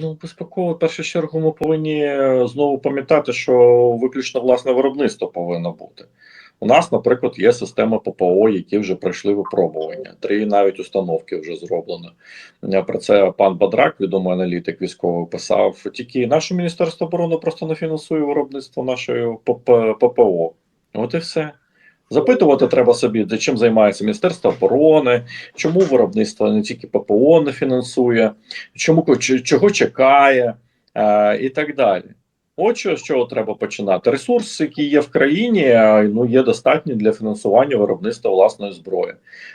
Ну, безпеково, в першу чергу, ми повинні е, знову пам'ятати, що виключно власне виробництво повинно бути. У нас, наприклад, є система ППО, які вже пройшли випробування. Три навіть установки вже зроблено. Е, Про це пан Бадрак, відомий аналітик військовий, писав. Тільки наше міністерство оборони просто не фінансує виробництво нашої ППО. От і все. Запитувати треба собі, де чим займається Міністерство оборони, чому виробництво не тільки ППО не фінансує, чому чого чекає е, і так далі. От що, з чого треба починати. Ресурси, які є в країні, е, ну є достатні для фінансування виробництва власної зброї.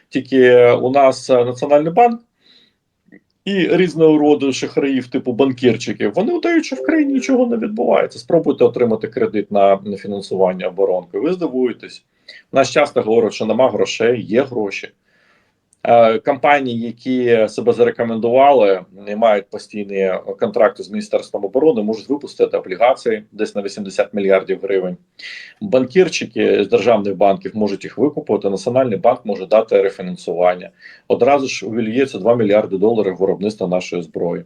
Тільки у нас е, Національний банк і різного роду шахраїв, типу банкірчиків, вони вдають, що в країні нічого не відбувається. Спробуйте отримати кредит на фінансування оборонки. Ви здивуєтесь. Нас часто говорять, що нема грошей, є гроші. Е, Компанії, які себе зарекомендували, не мають постійні контракти з Міністерством оборони, можуть випустити облігації десь на 80 мільярдів гривень. Банкірчики з державних банків можуть їх викупити. Національний банк може дати рефінансування. Одразу ж увільється 2 мільярди доларів виробництва нашої зброї.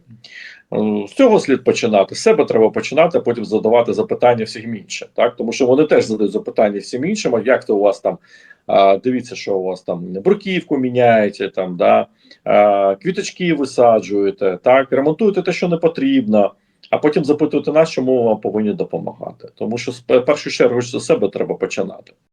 Е, З цього слід починати. З себе треба починати, а потім задавати запитання всім іншим. Так? Тому що вони теж задають запитання всім іншим, як то у вас там дивіться, що у вас там бруківку міняєте, там, да, квіточки висаджуєте, так, ремонтуєте те, що не потрібно, а потім запитуєте нас, чому вам повинні допомагати. Тому що з першу чергу з себе треба починати.